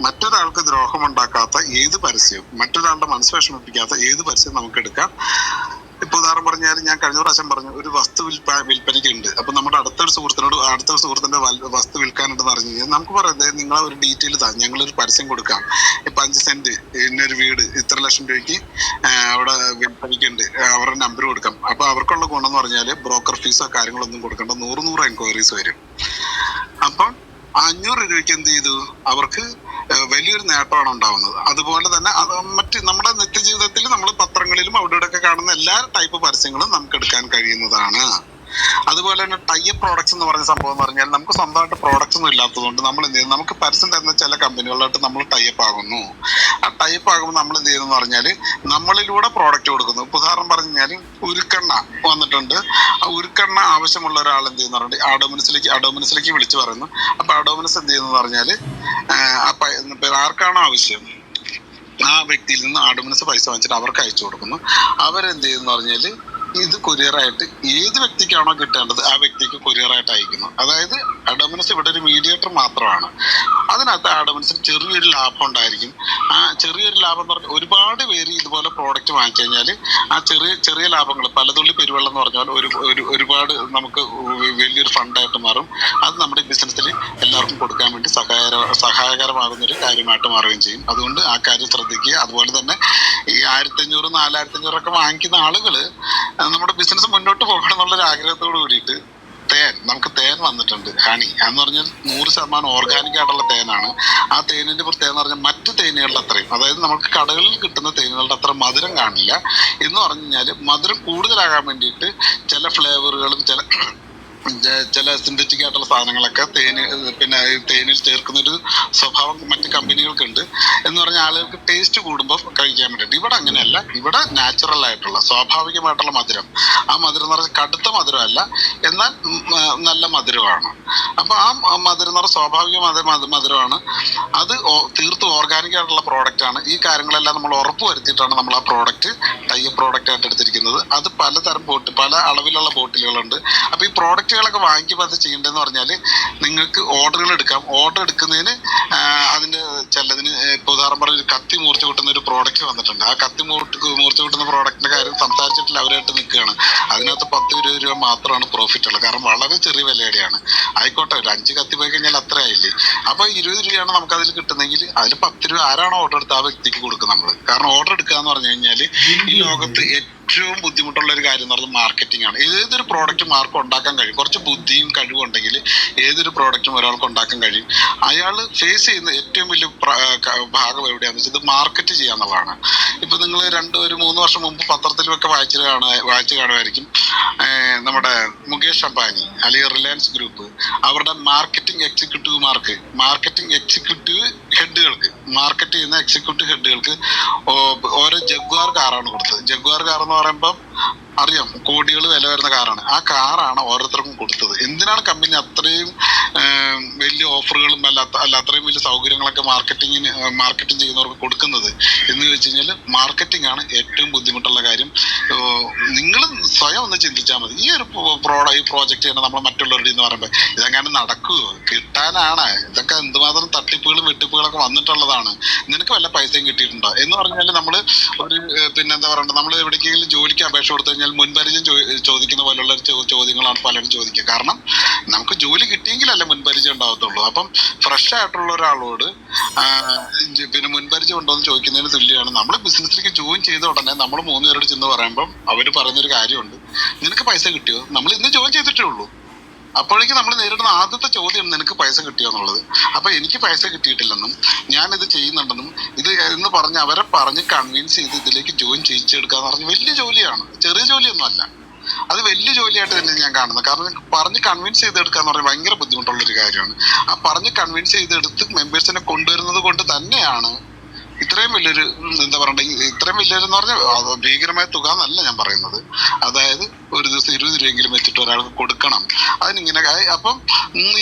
മറ്റൊരാൾക്ക് ദ്രോഹമുണ്ടാക്കാത്ത ഏത് പരസ്യവും മറ്റൊരാളുടെ മനസ്സ് വിഷമിപ്പിക്കാത്ത ഏത് പരസ്യം നമുക്ക് എടുക്കാം ഇപ്പൊ ഉദാഹരണം പറഞ്ഞാൽ ഞാൻ കഴിഞ്ഞ പ്രാവശ്യം പറഞ്ഞു ഒരു വസ്തു വിൽപ്പ വിൽപ്പനയ്ക്ക് ഉണ്ട് അപ്പൊ നമ്മുടെ അടുത്തൊരു സുഹൃത്തിനോട് അടുത്ത സുഹൃത്തിന്റെ വസ്തു വിൽക്കാനുണ്ടെന്ന് പറഞ്ഞു കഴിഞ്ഞാൽ നമുക്ക് പറയാം "ദേ നിങ്ങളെ ഒരു ഡീറ്റെയിൽ താ ഒരു പരസ്യം കൊടുക്കാം. ഇപ്പൊ അഞ്ച് സെന്റ് ഇന്നൊരു വീട് ഇത്ര ലക്ഷം രൂപയ്ക്ക് അവിടെ വിൽപ്പനയ്ക്കുണ്ട് അവരുടെ നമ്പർ കൊടുക്കാം. അപ്പൊ അവർക്കുള്ള ഗുണം എന്ന് പറഞ്ഞാൽ ബ്രോക്കർ ഫീസോ കാര്യങ്ങളൊന്നും കൊടുക്കണ്ട നൂറ് നൂറ് എൻക്വയറീസ് വരും. അപ്പം അഞ്ഞൂറ് രൂപയ്ക്ക് എന്ത് ചെയ്തു? അവർക്ക് വലിയൊരു നേട്ടമാണ് ഉണ്ടാവുന്നത്. അതുപോലെ തന്നെ അത് മറ്റ് നമ്മുടെ നിത്യജീവിതത്തിൽ നമ്മൾ പത്രങ്ങളിലും അവിടെ ഇവിടെയൊക്കെ കാണുന്ന എല്ലാ ടൈപ്പ് പരസ്യങ്ങളും നമുക്ക് എടുക്കാൻ കഴിയുന്നതാണ്. അതുപോലെ തന്നെ ടൈപ്പ് പ്രോഡക്ട്സ് എന്ന് പറഞ്ഞ സംഭവം എന്ന് പറഞ്ഞാൽ നമുക്ക് സ്വന്തമായിട്ട് പ്രോഡക്ട്സ് ഒന്നും ഇല്ലാത്തതുകൊണ്ട് നമ്മൾ എന്ത് ചെയ്യുന്നു നമുക്ക് പരസ്യം തരുന്ന ചില കമ്പനികളായിട്ട് നമ്മൾ ടൈപ്പ് ആകുന്നു. ആ ടൈപ്പ് ആകുമ്പോൾ നമ്മൾ എന്ത് ചെയ്യുന്നു പറഞ്ഞാൽ നമ്മളിലൂടെ പ്രോഡക്റ്റ് കൊടുക്കുന്നു. ഉദാഹരണം പറഞ്ഞു കഴിഞ്ഞാൽ ഉരുക്കെണ്ണ വന്നിട്ടുണ്ട്. ആ ഉരുക്കെണ്ണ ആവശ്യമുള്ള ഒരാൾ എന്ത് ചെയ്യുന്ന പറഞ്ഞാൽ അഡോമിനസിലേക്ക് അഡോമിനസിലേക്ക് വിളിച്ചു പറയുന്നു. അപ്പൊ അഡോമിനസ് എന്ത് ചെയ്യുന്നു പറഞ്ഞാൽ ആർക്കാണോ ആവശ്യം? ആ വ്യക്തിയിൽ നിന്ന് ആഡോമിനസ് പൈസ വാങ്ങിച്ചിട്ട് അവർക്ക് അയച്ചു കൊടുക്കുന്നു. അവരെന്ത് ചെയ്യുന്നു പറഞ്ഞാൽ ഇത് കൊറിയറായിട്ട് ഏത് വ്യക്തിക്കാണോ കിട്ടേണ്ടത് ആ വ്യക്തിക്ക് കൊറിയറായിട്ട് അയക്കുന്നു. അതായത് അഡമിനസ് ഇവിടെ ഒരു മീഡിയേറ്റർ മാത്രമാണ്. അതിനകത്ത് അഡമിനസിന് ചെറിയൊരു ലാഭം ഉണ്ടായിരിക്കും. ആ ചെറിയൊരു ലാഭം എന്ന് പറഞ്ഞാൽ ഒരുപാട് പേര് ഇതുപോലെ പ്രോഡക്റ്റ് വാങ്ങിച്ചു കഴിഞ്ഞാൽ ആ ചെറിയ ചെറിയ ലാഭങ്ങൾ പലതുള്ളി പെരുവെള്ളം എന്ന് പറഞ്ഞാൽ ഒരു ഒരു ഒരുപാട് നമുക്ക് വലിയൊരു ഫണ്ടായിട്ട് മാറും. അത് നമ്മുടെ ബിസിനസ്സിൽ എല്ലാവർക്കും കൊടുക്കാൻ വേണ്ടി സഹായ സഹായകരമാകുന്ന ഒരു കാര്യമായിട്ട് മാറുകയും ചെയ്യും. അതുകൊണ്ട് ആ കാര്യം ശ്രദ്ധിക്കുക. അതുപോലെ തന്നെ ഈ ആയിരത്തി അഞ്ഞൂറ് നാലായിരത്തി അഞ്ഞൂറൊക്കെ വാങ്ങിക്കുന്ന ആളുകൾ ആ, നമ്മുടെ ബിസിനസ് മുന്നോട്ട് പോകണം എന്നുള്ളൊരു ആഗ്രഹത്തോട് കൂടിയിട്ട് തേൻ നമുക്ക് തേൻ വന്നിട്ടുണ്ട് ഹണി എന്ന് പറഞ്ഞാൽ നൂറ് ശതമാനം ഓർഗാനിക് ആയിട്ടുള്ള തേനാണ്. ആ തേനിന്റെ പ്രത്യേകത എന്ന് പറഞ്ഞാൽ മറ്റു തേനുകളുടെ അത്രയും അതായത് നമുക്ക് കടകളിൽ കിട്ടുന്ന തേനുകളുടെ അത്ര മധുരം കാണില്ല. എന്ന് പറഞ്ഞു കഴിഞ്ഞാൽ മധുരം കൂടുതലാകാൻ വേണ്ടിയിട്ട് ചില ഫ്ലേവറുകളും ചില ചില സിന്തറ്റിക് ആയിട്ടുള്ള സാധനങ്ങളൊക്കെ തേന് പിന്നെ തേനിൽ ചേർക്കുന്ന ഒരു സ്വഭാവം മറ്റ് കമ്പനികൾക്കുണ്ട്. എന്ന് പറഞ്ഞാൽ ആളുകൾക്ക് ടേസ്റ്റ് കൂടുമ്പോൾ കഴിക്കാൻ വേണ്ടിയിട്ട്. ഇവിടെ അങ്ങനെയല്ല. ഇവിടെ നാച്ചുറൽ ആയിട്ടുള്ള സ്വാഭാവികമായിട്ടുള്ള മധുരം. ആ മധുരം എന്ന് പറഞ്ഞാൽ കടുത്ത മധുരമല്ല. എന്നാൽ നല്ല മധുരമാണ്. അപ്പോൾ ആ മധുരം എന്ന് പറഞ്ഞാൽ സ്വാഭാവിക മധു മധു- മധുരമാണ്. അത് തീർത്തും ഓർഗാനിക് ആയിട്ടുള്ള പ്രോഡക്റ്റ് ആണ്. ഈ കാര്യങ്ങളെല്ലാം നമ്മൾ ഉറപ്പ് വരുത്തിയിട്ടാണ് നമ്മൾ ആ പ്രോഡക്റ്റ് തയ്യ പ്രോഡക്റ്റ് ആയിട്ട് എടുത്തിരിക്കുന്നത്. അത് പലതരം ബോട്ട് പല അളവിലുള്ള ബോട്ടിലുകളുണ്ട്. അപ്പോൾ ഈ പ്രോഡക്റ്റുകളൊക്കെ വാങ്ങിക്കുമ്പോൾ അത് ചെയ്യേണ്ടതെന്ന് പറഞ്ഞാൽ നിങ്ങൾക്ക് ഓർഡറുകൾ എടുക്കാം. ഓർഡർ എടുക്കുന്നതിന് അതിന്റെ ചിലതിന് ഇപ്പോൾ ഉദാഹരണം പറഞ്ഞ ഒരു കത്തി മൂർച്ച കൂട്ടുന്ന ഒരു പ്രോഡക്റ്റ് വന്നിട്ടുണ്ട്. ആ കത്തി മൂർച്ച മൂർച്ച കൂട്ടുന്ന പ്രോഡക്റ്റിന്റെ കാര്യം സംസാരിച്ചിട്ടില്ല അവരായിട്ട് നിൽക്കുകയാണ്. അതിനകത്ത് പത്ത് ഇരുപത് രൂപ മാത്രമാണ് പ്രോഫിറ്റ് ഉള്ളത്. കാരണം വളരെ ചെറിയ വിലയുടെയാണ്. ആയിക്കോട്ടെ ഒരു അഞ്ച് കത്തി പോയി കഴിഞ്ഞാൽ അത്ര ആയില്ലേ? അപ്പോൾ ഇരുപത് രൂപയാണ് നമുക്ക് അതിൽ കിട്ടുന്നെങ്കിൽ അതിൽ പത്ത് രൂപ ആരാണോ ഓർഡർ എടുത്ത് ആ വ്യക്തിക്ക് കൊടുക്കും നമ്മൾ കാരണം ഓർഡർ എടുക്കുക എന്ന് പറഞ്ഞു കഴിഞ്ഞാൽ ഈ ലോകത്ത് ഏറ്റവും ബുദ്ധിമുട്ടുള്ള ഒരു കാര്യം എന്ന് പറഞ്ഞാൽ മാർക്കറ്റിംഗ് ആണ്. ഏതൊരു പ്രോഡക്റ്റ് മാർക്ക് ഉണ്ടാക്കാൻ കഴിയും. കുറച്ച് ബുദ്ധിയും കഴിവും ഉണ്ടെങ്കിൽ ഏതൊരു പ്രോഡക്റ്റും ഒരാൾക്ക് ഉണ്ടാക്കാൻ കഴിയും. അയാൾ ഫേസ് ചെയ്യുന്ന ഏറ്റവും വലിയ ഭാഗം എവിടെയാണെന്ന് വെച്ചാൽ ഇത് മാർക്കറ്റ് ചെയ്യാന്നുള്ളതാണ് ഇപ്പൊ നിങ്ങൾ രണ്ട് ഒരു മൂന്ന് വർഷം മുമ്പ് പത്രത്തിലൊക്കെ വായിച്ചു കാണ വായിച്ചു കാണുമായിരിക്കും. നമ്മുടെ മുകേഷ് അംബാനി അല്ലെങ്കിൽ റിലയൻസ് ഗ്രൂപ്പ് അവരുടെ മാർക്കറ്റിംഗ് എക്സിക്യൂട്ടീവുമാർക്ക് മാർക്കറ്റിംഗ് എക്സിക്യൂട്ടീവ് ഹെഡുകൾക്ക് മാർക്കറ്റ് ചെയ്യുന്ന എക്സിക്യൂട്ടീവ് ഹെഡുകൾക്ക് ഓരോ ജഗ്വാർ കാറാണ് കൊടുത്തത്. ജഗ്വാർ കാർ എന്ന് പറയുമ്പോൾ അറിയാം. കോടികൾ വില വരുന്ന കാറാണ്. ആ കാറാണ് ഓരോരുത്തർക്കും കൊടുത്തത്. എന്തിനാണ് കമ്പനി അത്രയും വലിയ ഓഫറുകളും അല്ലാത്ത അല്ല അത്രയും വലിയ സൗകര്യങ്ങളൊക്കെ മാർക്കറ്റിങ്ങിന് മാർക്കറ്റിംഗ് ചെയ്യുന്നവർക്ക് കൊടുക്കുന്നത്? എന്ന് വെച്ച് കഴിഞ്ഞാൽ മാർക്കറ്റിംഗ് ആണ് ഏറ്റവും ബുദ്ധിമുട്ടുള്ള കാര്യം. നിങ്ങൾ സ്വയം ഒന്ന് ചിന്തിച്ചാൽ മതി. ഈ ഒരു പ്രോഡക്റ്റ് ഈ പ്രോജക്റ്റ് ചെയ്യണം നമ്മൾ മറ്റുള്ളവരുടെ എന്ന് പറയുമ്പോൾ ഇതെങ്ങനെ നടക്കുമോ കിട്ടാനാണ്. ഇതൊക്കെ എന്തുമാത്രം തട്ടിപ്പുകളും വെട്ടിപ്പുകളൊക്കെ വന്നിട്ടുള്ളതാണ്. നിനക്ക് വല്ല പൈസയും കിട്ടിയിട്ടുണ്ടോ? എന്ന് പറഞ്ഞാൽ നമ്മൾ ഒരു പിന്നെന്താ പിന്നെ പറയണ്ട? നമ്മൾ എവിടേക്കെങ്കിലും ജോലിക്ക് അപേക്ഷ കൊടുത്തു കഴിഞ്ഞാൽ മുൻപരിചയം ചോദിക്കുന്ന പോലുള്ള ചോദ്യങ്ങളാണ് പലരും ചോദിക്കുക. കാരണം നമുക്ക് ജോലി കിട്ടിയെങ്കിലല്ലേ മുൻപരിചയം ഉണ്ടാവത്തുള്ളൂ. അപ്പം ഫ്രഷ് ആയിട്ടുള്ള ഒരാളോട് പിന്നെ മുൻപരിചയം ഉണ്ടോ എന്ന് ചോദിക്കുന്നതിന് തുല്യമാണ്. നമ്മൾ ബിസിനസ്സിലേക്ക് ജോയിൻ ചെയ്ത ഉടനെ നമ്മൾ മൂന്ന് പേരോട് ചെന്ന് പറയുമ്പോൾ അവർ പറയുന്നൊരു കാര്യമുണ്ട്. നിനക്ക് പൈസ കിട്ടിയോ? നമ്മൾ ഇന്ന് ജോയിൻ ചെയ്തിട്ടേ ഉള്ളൂ. അപ്പോഴേക്കും നമ്മൾ നേരിടുന്ന ആദ്യത്തെ ചോദ്യം നിനക്ക് പൈസ കിട്ടിയോ എന്നുള്ളത്. അപ്പൊ എനിക്ക് പൈസ കിട്ടിയിട്ടില്ലെന്നും ഞാൻ ഇത് ചെയ്യുന്നുണ്ടെന്നും ഇത് എന്ന് പറഞ്ഞ് അവരെ പറഞ്ഞ് കൺവിൻസ് ചെയ്ത് ഇതിലേക്ക് ജോയിൻ ചെയ്യിച്ചെടുക്കുക എന്ന് പറഞ്ഞ വലിയ ജോലിയാണ്. ചെറിയ ജോലിയൊന്നും അല്ല. അത് വലിയ ജോലിയായിട്ട് തന്നെ ഞാൻ കാണുന്നത്. കാരണം പറഞ്ഞ് കൺവിൻസ് ചെയ്തെടുക്കുക എന്ന് പറഞ്ഞാൽ ഭയങ്കര ബുദ്ധിമുട്ടുള്ള ഒരു കാര്യമാണ്. ആ പറഞ്ഞ് കൺവിൻസ് ചെയ്തെടുത്ത് മെമ്പേഴ്സിനെ കൊണ്ടുവരുന്നത് കൊണ്ട് തന്നെയാണ് ഇത്രയും വലിയൊരു എന്താ പറയണ്ടെങ്കിൽ ഇത്രയും വലിയൊരു എന്ന് പറഞ്ഞാൽ ഭീകരമായ തുക എന്നല്ല ഞാൻ പറയുന്നത് അതായത് ഒരു ദിവസം ഇരുപത് രൂപയെങ്കിലും വെച്ചിട്ട് ഒരാൾക്ക് കൊടുക്കണം അതിനിങ്ങനെ. അപ്പം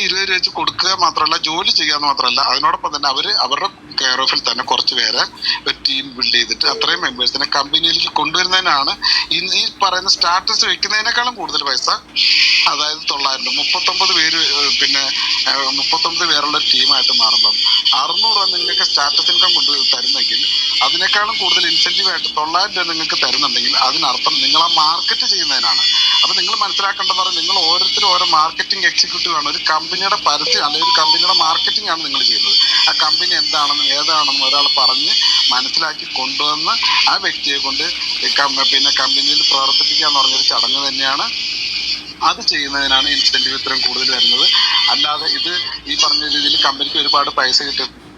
ഇരുപത് രൂപ വെച്ച് കൊടുക്കുക മാത്രമല്ല ജോലി ചെയ്യാന്ന് മാത്രമല്ല അതിനോടൊപ്പം തന്നെ അവർ അവരുടെ കെയർ ഓഫിൽ തന്നെ കുറച്ച് പേരെ ഒരു ടീം ബിൽഡ് ചെയ്തിട്ട് അത്രയും മെമ്പേഴ്സിനെ കമ്പനിയിലേക്ക് കൊണ്ടുവരുന്നതിനാണ് ഈ പറയുന്ന സ്റ്റാറ്റസ് വെക്കുന്നതിനേക്കാളും കൂടുതൽ പൈസ അതായത് തൊള്ളായിരം രൂപ മുപ്പത്തൊമ്പത് പേര് പിന്നെ മുപ്പത്തൊമ്പത് പേരുള്ള ടീമായിട്ട് മാറുമ്പം അറുന്നൂറ് രൂപ നിങ്ങൾക്ക് അതിനേക്കാളും കൂടുതൽ ഇൻസെന്റീവ് ആയിട്ട് തൊള്ളായിരം രൂപ നിങ്ങൾക്ക് തരുന്നുണ്ടെങ്കിൽ അതിനർത്ഥം നിങ്ങൾ ആ മാർക്കറ്റ് ചെയ്യുന്നതിനാണ്. അപ്പൊ നിങ്ങൾ മനസ്സിലാക്കേണ്ടതെന്ന് പറഞ്ഞാൽ നിങ്ങൾ ഓരോരുത്തരും ഓരോ മാർക്കറ്റിംഗ് എക്സിക്യൂട്ടീവ് ആണ്. ഒരു കമ്പനിയുടെ പരസ്യം അല്ലെങ്കിൽ ഒരു കമ്പനിയുടെ മാർക്കറ്റിംഗ് ആണ് നിങ്ങൾ ചെയ്യുന്നത്. ആ കമ്പനി എന്താണെന്നും ഏതാണെന്നും ഒരാൾ പറഞ്ഞ് മനസ്സിലാക്കി കൊണ്ടുവന്ന് ആ വ്യക്തിയെ കൊണ്ട് പിന്നെ കമ്പനിയിൽ പ്രവർത്തിപ്പിക്കുക എന്ന് പറഞ്ഞൊരു ചടങ്ങ് തന്നെയാണ്. അത് ചെയ്യുന്നതിനാണ് ഇൻസെന്റീവ് ഇത്രയും കൂടുതൽ വരുന്നത്. അല്ലാതെ ഇത് ഈ പറഞ്ഞ രീതിയിൽ കമ്പനിക്ക് ഒരുപാട് പൈസ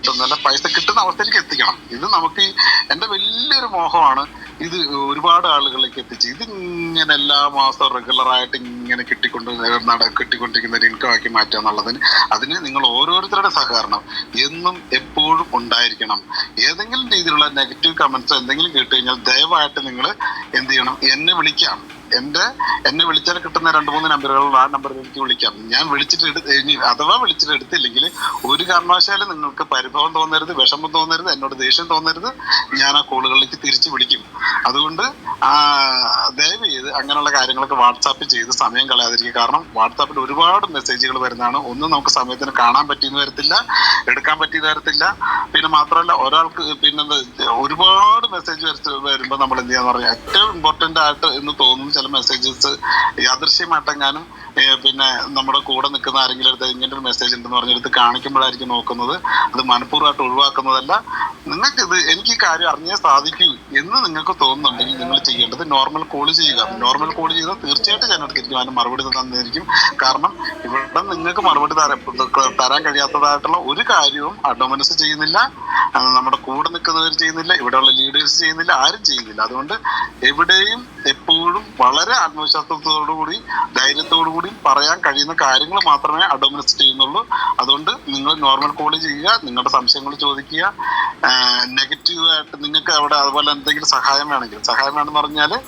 കിട്ടുന്നല്ല പൈസ കിട്ടുന്ന അവസ്ഥയിലേക്ക് എത്തിക്കണം. ഇത് നമുക്ക് എന്റെ വലിയൊരു മോഹമാണ് ഇത് ഒരുപാട് ആളുകളിലേക്ക് എത്തിച്ച് ഇത് ഇങ്ങനെ എല്ലാ മാസവും റെഗുലറായിട്ട് ഇങ്ങനെ കിട്ടിക്കൊണ്ട് നട കിട്ടിക്കൊണ്ടിരിക്കുന്ന ഒരു ഇൻകം ആക്കി മാറ്റുക എന്നുള്ളതിന് അതിന് നിങ്ങൾ ഓരോരുത്തരുടെ സഹകരണം എന്നും എപ്പോഴും ഉണ്ടായിരിക്കണം. ഏതെങ്കിലും രീതിയിലുള്ള നെഗറ്റീവ് കമന്റ്സ് എന്തെങ്കിലും കേട്ട് കഴിഞ്ഞാൽ ദയവായിട്ട് നിങ്ങൾ എന്ത് ചെയ്യണം? എന്നെ വിളിക്കാം. എന്റെ എന്നെ വിളിച്ചാൽ കിട്ടുന്ന രണ്ട് മൂന്ന് നമ്പറുകൾ ആ നമ്പറിൽ എനിക്ക് വിളിക്കാം. ഞാൻ വിളിച്ചിട്ട് എടുത്ത് ഇനി അഥവാ വിളിച്ചിട്ട് എടുത്തില്ലെങ്കിൽ ഒരു കാരണവശാലും നിങ്ങൾക്ക് പരിഭവം തോന്നരുത് വിഷമം തോന്നരുത് എന്നോട് ദേഷ്യം തോന്നരുത്. ഞാൻ ആ കോളുകളിലേക്ക് തിരിച്ചു വിളിക്കും. അതുകൊണ്ട് ആ ദയവ് ചെയ്ത് അങ്ങനെയുള്ള കാര്യങ്ങളൊക്കെ വാട്സാപ്പ് ചെയ്ത് സമയം കളയാതിരിക്കുക. കാരണം വാട്സാപ്പിൽ ഒരുപാട് മെസ്സേജുകൾ വരുന്നതാണ്. ഒന്നും നമുക്ക് സമയത്തിന് കാണാൻ പറ്റിയെന്ന് വരത്തില്ല എടുക്കാൻ പറ്റിയെന്ന് വരത്തില്ല. പിന്നെ മാത്രമല്ല ഒരാൾക്ക് പിന്നെ ഒരുപാട് മെസ്സേജ് വരുമ്പോൾ നമ്മൾ എന്ത് ചെയ്യാന്ന് പറഞ്ഞാൽ ഏറ്റവും ഇമ്പോർട്ടന്റ് ആയിട്ട് എന്ന് തോന്നുന്ന ചില മെസ്സേജസ്. യാദൃശ്യമായിട്ടെങ്ങാനും പിന്നെ നമ്മുടെ കൂടെ നിൽക്കുന്ന ആരെങ്കിലും അടുത്ത് ഇങ്ങനെ ഒരു മെസ്സേജ് ഉണ്ടെന്ന് പറഞ്ഞെടുത്ത് കാണിക്കുമ്പോഴായിരിക്കും നോക്കുന്നത്. അത് മനഃപൂർവമായിട്ട് ഒഴിവാക്കുന്നതല്ല നിങ്ങൾക്ക് ഇത് എനിക്ക് കാര്യം അറിഞ്ഞേ സാധിക്കൂ എന്ന് നിങ്ങൾക്ക് തോന്നുന്നുണ്ടെങ്കിൽ നിങ്ങൾ ചെയ്യേണ്ടത് നോർമൽ കോൾ ചെയ്യുക. നോർമൽ കോൾ ചെയ്താൽ തീർച്ചയായിട്ടും ഞാൻ എടുത്തിരിക്കും അതിന് മറുപടി തന്നിരിക്കും. കാരണം ഇവിടെ നിങ്ങൾക്ക് മറുപടി തരാൻ കഴിയാത്തതായിട്ടുള്ള ഒരു കാര്യവും അഡോമനസ് ചെയ്യുന്നില്ല. നമ്മുടെ കൂടെ നിൽക്കുന്നവർ ചെയ്യുന്നില്ല. ഇവിടെയുള്ള ലീഡേഴ്സ് ചെയ്യുന്നില്ല. ആരും ചെയ്യുന്നില്ല. അതുകൊണ്ട് എവിടെയും എപ്പോഴും വളരെ ആത്മവിശ്വാസത്തോടുകൂടി ധൈര്യത്തോടു കൂടി പറയാൻ കഴിയുന്ന കാര്യങ്ങൾ മാത്രമേ അഡോമിനസ് ചെയ്യുന്നുള്ളൂ. അതുകൊണ്ട് നിങ്ങൾ നോർമൽ കോൾ ചെയ്യുക. നിങ്ങളുടെ സംശയങ്ങൾ ചോദിക്കുക. നെഗറ്റീവ് ആയിട്ട് നിങ്ങൾക്ക് അവിടെ അതുപോലെ എന്തെങ്കിലും സഹായം വേണമെങ്കിൽ. സഹായം വേണമെന്ന് പറഞ്ഞാൽ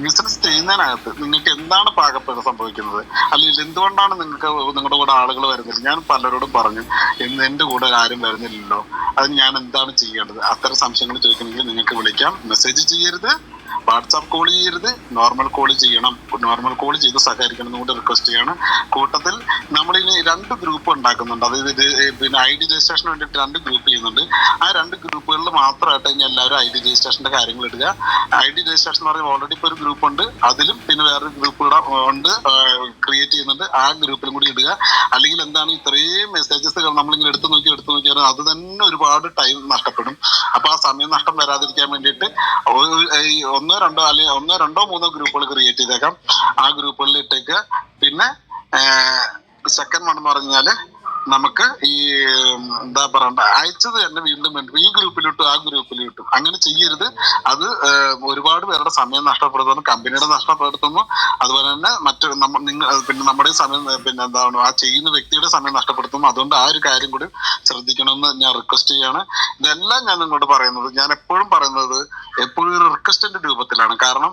ബിസിനസ് ചെയ്യുന്നതിനകത്ത് നിങ്ങൾക്ക് എന്താണ് പാകപ്പെട്ട് സംഭവിക്കുന്നത്? അല്ലെങ്കിൽ എന്തുകൊണ്ടാണ് നിങ്ങൾക്ക് നിങ്ങളുടെ കൂടെ ആളുകൾ വരുന്നില്ല ഞാൻ പലരോടും പറഞ്ഞു എന്ന് എന്റെ കൂടെ ആരും വരുന്നില്ലല്ലോ. അത് ഞാൻ എന്താണ് ചെയ്യേണ്ടത്? അത്തരം സംശയങ്ങൾ ചോദിക്കണമെങ്കിൽ നിങ്ങൾക്ക് വിളിക്കാം. മെസ്സേജ് ചെയ്യരുത്. വാട്സാപ്പ് കോൾ ചെയ്യരുത്. നോർമൽ കോൾ ചെയ്യണം. നോർമൽ കോൾ ചെയ്ത് സഹകരിക്കണം എന്ന് കൂടി റിക്വസ്റ്റ് ചെയ്യാണ്. കൂട്ടത്തിൽ നമ്മളിനി രണ്ട് ഗ്രൂപ്പ് ഉണ്ടാക്കുന്നുണ്ട്. അതായത് ഇത് പിന്നെ ഐ ഡി രജിസ്ട്രേഷന് വേണ്ടിയിട്ട് രണ്ട് ഗ്രൂപ്പ് ചെയ്യുന്നുണ്ട്. ആ രണ്ട് ഗ്രൂപ്പുകളിൽ മാത്രമായിട്ട് ഇനി എല്ലാവരും ഐ ഡി രജിസ്ട്രേഷന്റെ കാര്യങ്ങൾ ഇടുക. ഐ ഡി രജിസ്ട്രേഷൻ എന്ന് പറയുമ്പോൾ ഓൾറെഡി ഇപ്പോൾ ഒരു ഗ്രൂപ്പ് ഉണ്ട്. അതിലും പിന്നെ വേറൊരു ഗ്രൂപ്പ് കൂടെ ഉണ്ട് ക്രിയേറ്റ് ചെയ്യുന്നുണ്ട്. ആ ഗ്രൂപ്പിലും കൂടി ഇടുക. അല്ലെങ്കിൽ എന്താണ് ഇത്രയും മെസ്സേജസ് നമ്മളിങ്ങനെ എടുത്തു നോക്കി എടുത്തു നോക്കിയാൽ അത് തന്നെ ഒരുപാട് ടൈം നഷ്ടപ്പെടും. അപ്പൊ ആ സമയം നഷ്ടം വരാതിരിക്കാൻ വേണ്ടിയിട്ട് ഈ ഒന്നോ രണ്ടോ അല്ലെങ്കിൽ ഒന്നോ രണ്ടോ മൂന്നോ ഗ്രൂപ്പുകൾ ക്രിയേറ്റ് ചെയ്തേക്കാം. ആ ഗ്രൂപ്പുകളിൽ ഇട്ടേക്ക് പിന്നെ സെക്കൻഡ് വൺ എന്ന് പറഞ്ഞാൽ നമുക്ക് ഈ എന്താ പറയണ്ട അയച്ചത് തന്നെ വീണ്ടും വീണ്ടും ഈ ഗ്രൂപ്പിലിട്ടും ആ ഗ്രൂപ്പിലിട്ടും. അങ്ങനെ ചെയ്യരുത്. അത് ഒരുപാട് പേരുടെ സമയം നഷ്ടപ്പെടുത്തുന്നു കമ്പനിയുടെ നഷ്ടപ്പെടുത്തുന്നു. അതുപോലെ തന്നെ മറ്റു നിങ്ങൾ പിന്നെ നമ്മുടെ സമയം പിന്നെ എന്താണ് ആ ചെയ്യുന്ന വ്യക്തിയുടെ സമയം നഷ്ടപ്പെടുത്തുന്നു. അതുകൊണ്ട് ആ ഒരു കാര്യം കൂടി ശ്രദ്ധിക്കണമെന്ന് ഞാൻ റിക്വസ്റ്റ് ചെയ്യാണ്. ഇതെല്ലാം ഞാൻ നിങ്ങളോട് പറയുന്നത് ഞാൻ എപ്പോഴും പറയുന്നത് എപ്പോഴും ഒരു റിക്വസ്റ്റിന്റെ രൂപത്തിലാണ്. കാരണം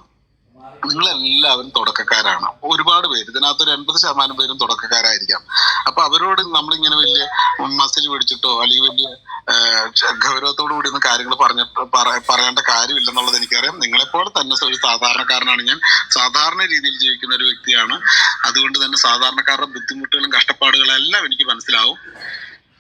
നിങ്ങളെല്ലാവരും തുടക്കക്കാരാണ്. ഒരുപാട് പേര്. ഇതിനകത്ത് ഒരു എൺപത് ശതമാനം പേരും തുടക്കക്കാരായിരിക്കാം. അപ്പൊ അവരോട് നമ്മളിങ്ങനെ വലിയ മസിൽ പിടിച്ചിട്ടോ അല്ലെങ്കിൽ വലിയ ഗൗരവത്തോടു കൂടി ഒന്നും കാര്യങ്ങൾ പറഞ്ഞിട്ട് പറ- പറയേണ്ട കാര്യമില്ലെന്നുള്ളത് എനിക്കറിയാം. നിങ്ങളെപ്പോലെ തന്നെ ഒരു സാധാരണക്കാരനാണ് ഞാൻ. സാധാരണ രീതിയിൽ ജീവിക്കുന്ന ഒരു വ്യക്തിയാണ്. അതുകൊണ്ട് തന്നെ സാധാരണക്കാരുടെ ബുദ്ധിമുട്ടുകളും കഷ്ടപ്പാടുകളെല്ലാം എനിക്ക് മനസ്സിലാവും.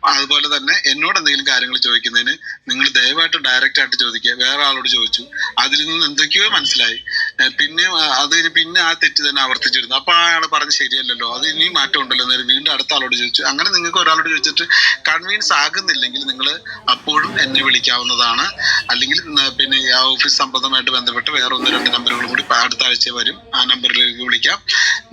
അതുപോലെ തന്നെ എന്നോട് എന്തെങ്കിലും കാര്യങ്ങൾ ചോദിക്കുന്നതിന് നിങ്ങൾ ദയവായിട്ട് ഡയറക്റ്റ് ആയിട്ട് ചോദിക്കുക. വേറെ ആളോട് ചോദിച്ചു. അതിൽ നിന്ന് എന്തൊക്കെയോ മനസ്സിലായി. പിന്നെ അത് ഇനി പിന്നെ ആ തെറ്റ് തന്നെ ആവർത്തിച്ചിരുന്നു. അപ്പൊ അയാൾ പറഞ്ഞ് ശരിയല്ലല്ലോ. അത് ഇനിയും മാറ്റം ഉണ്ടല്ലോ എന്നേരം വീണ്ടും അടുത്ത ആളോട് ചോദിച്ചു. അങ്ങനെ നിങ്ങൾക്ക് ഒരാളോട് ചോദിച്ചിട്ട് കൺവീൻസ് ആകുന്നില്ലെങ്കിൽ നിങ്ങൾ അപ്പോഴും എന്നെ വിളിക്കാവുന്നതാണ്. അല്ലെങ്കിൽ പിന്നെ ആ ഓഫീസ് സംബന്ധമായിട്ട് ബന്ധപ്പെട്ട് വേറെ ഒന്ന് രണ്ട് നമ്പറുകൾ കൂടി അടുത്ത ആഴ്ച വരും. ആ നമ്പറിലേക്ക് വിളിക്കാം.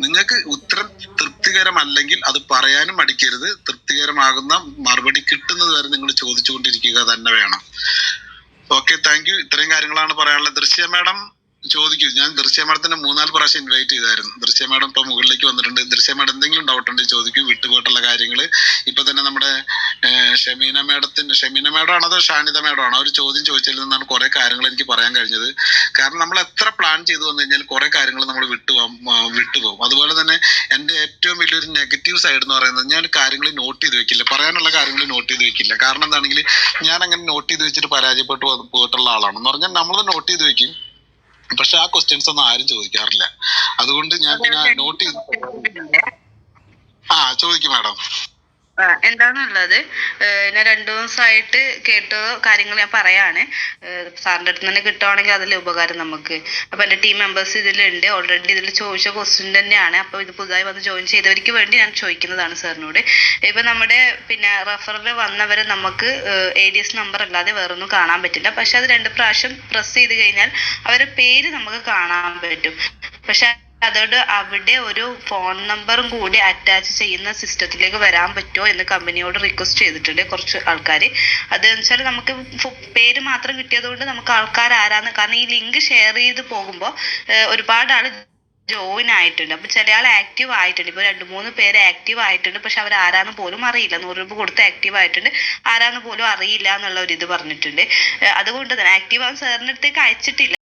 നിങ്ങൾക്ക് ഉത്തരം തൃപ്തികരമല്ലെങ്കിൽ അത് പറയാനും മടിക്കരുത്. തൃപ്തികരമാകുന്ന മറുപടി കിട്ടുന്നത് വരെ നിങ്ങൾ ചോദിച്ചുകൊണ്ടിരിക്കുക തന്നെ വേണം. Okay thank you. ഇത്രയും കാര്യങ്ങളാണ് പറയാനുള്ളത്. ദൃശ്യ മാഡം ചോദിക്കൂ. ഞാൻ ദൃശ്യ മാഡത്തിന് മൂന്നാൽ പ്രാവശ്യം ഇൻവൈറ്റ് ചെയ്തായിരുന്നു. ദൃശ്യ മാഡം ഇപ്പൊ മുകളിലേക്ക് വന്നിട്ടുണ്ട്. ദൃശ്യ മാഡം എന്തെങ്കിലും ഡൗട്ട് ഉണ്ടെങ്കിൽ ചോദിക്കൂ. വിട്ടുപോയിട്ടുള്ള കാര്യങ്ങൾ ഇപ്പൊ തന്നെ നമ്മുടെ ഷമീന മാഡത്തിന് ഷമീന മാഡം ആണോ അതോ ഷാനിത മാഡം ആണോ ഒരു ചോദ്യം ചോദിച്ചതിൽ നിന്നാണ് കുറെ കാര്യങ്ങൾ എനിക്ക് പറയാൻ കഴിഞ്ഞത്. കാരണം നമ്മൾ എത്ര പ്ലാൻ ചെയ്തു വന്നു കഴിഞ്ഞാൽ കുറെ കാര്യങ്ങൾ നമ്മൾ വിട്ടുപോകും വിട്ടുപോകും അതുപോലെ തന്നെ എന്റെ ഏറ്റവും വലിയൊരു നെഗറ്റീവ് സൈഡ് എന്ന് പറയുന്നത് ഞാൻ കാര്യങ്ങൾ നോട്ട് ചെയ്ത് വെക്കില്ല. പറയാനുള്ള കാര്യങ്ങൾ നോട്ട് ചെയ്ത് വെക്കില്ല. കാരണം എന്താണെങ്കിൽ ഞാൻ അങ്ങനെ നോട്ട് ചെയ്ത് വെച്ചിട്ട് പരാജയപ്പെട്ടു പോയിട്ടുള്ള ആളാണ് എന്ന് പറഞ്ഞാൽ നമ്മൾ നോട്ട് ചെയ്ത് വെക്കും. പക്ഷെ ആ ക്വസ്റ്റ്യൻസ് ഒന്നും ആരും ചോദിക്കാറില്ല. അതുകൊണ്ട് ഞാൻ പിന്നെ നോട്ട് ചെയ്ത് ആ ചോദിക്കും മാഡം ഏഹ് ഞാൻ രണ്ടു ദിവസമായിട്ട് കേട്ട കാര്യങ്ങൾ ഞാൻ പറയാണ്. ഏഹ് സാറിന്റെ അടുത്ത് തന്നെ കിട്ടുവാണെങ്കിൽ അതിലെ ഉപകാരം നമുക്ക്. അപ്പൊ എന്റെ ടീം മെമ്പേഴ്സ് ഇതിലുണ്ട്. ഓൾറെഡി ഇതിൽ ചോദിച്ച ക്വസ്റ്റ്യൻ തന്നെയാണ്. അപ്പൊ ഇത് പുതുതായി വന്ന് ജോയിൻ ചെയ്തവർക്ക് വേണ്ടി ഞാൻ ചോദിക്കുന്നതാണ് സാറിനോട്. ഇപ്പൊ നമ്മുടെ പിന്നെ റെഫറിൽ വന്നവരെ നമുക്ക് എ ഡി എസ് നമ്പർ അല്ലാതെ വേറൊന്നും കാണാൻ പറ്റില്ല. പക്ഷെ അത് രണ്ട് പ്രാവശ്യം പ്രസ് ചെയ്ത് കഴിഞ്ഞാൽ അവരുടെ പേര് നമുക്ക് കാണാൻ പറ്റും. പക്ഷെ അതോട് അവിടെ ഒരു ഫോൺ നമ്പറും കൂടി അറ്റാച്ച് ചെയ്യുന്ന സിസ്റ്റത്തിലേക്ക് വരാൻ പറ്റുമോ എന്ന് കമ്പനിയോട് റിക്വസ്റ്റ് ചെയ്തിട്ടുണ്ട് കുറച്ച് ആൾക്കാർ അത് നമുക്ക് പേര് മാത്രം കിട്ടിയത് കൊണ്ട് നമുക്ക് ആൾക്കാർ ആരാന്ന് കാരണം ഈ ലിങ്ക് ഷെയർ ചെയ്ത് പോകുമ്പോൾ ഒരുപാട് ആൾ ജോയിൻ ആയിട്ടുണ്ട്. അപ്പൊ ചില ആൾ ആക്റ്റീവ് ആയിട്ടുണ്ട്. ഇപ്പൊ രണ്ട് മൂന്ന് പേര് ആക്റ്റീവ് ആയിട്ടുണ്ട്. പക്ഷെ അവർ ആരാന്ന് പോലും അറിയില്ല. നൂറ് രൂപ കൊടുത്ത് ആക്റ്റീവ് ആയിട്ടുണ്ട്. ആരാന്ന് പോലും അറിയില്ല എന്നുള്ള ഒരു ഇത് പറഞ്ഞിട്ടുണ്ട്. അതുകൊണ്ട് തന്നെ ആക്റ്റീവ് ആവാൻ സാറിന്റെ അടുത്തേക്ക് അയച്ചിട്ടില്ല.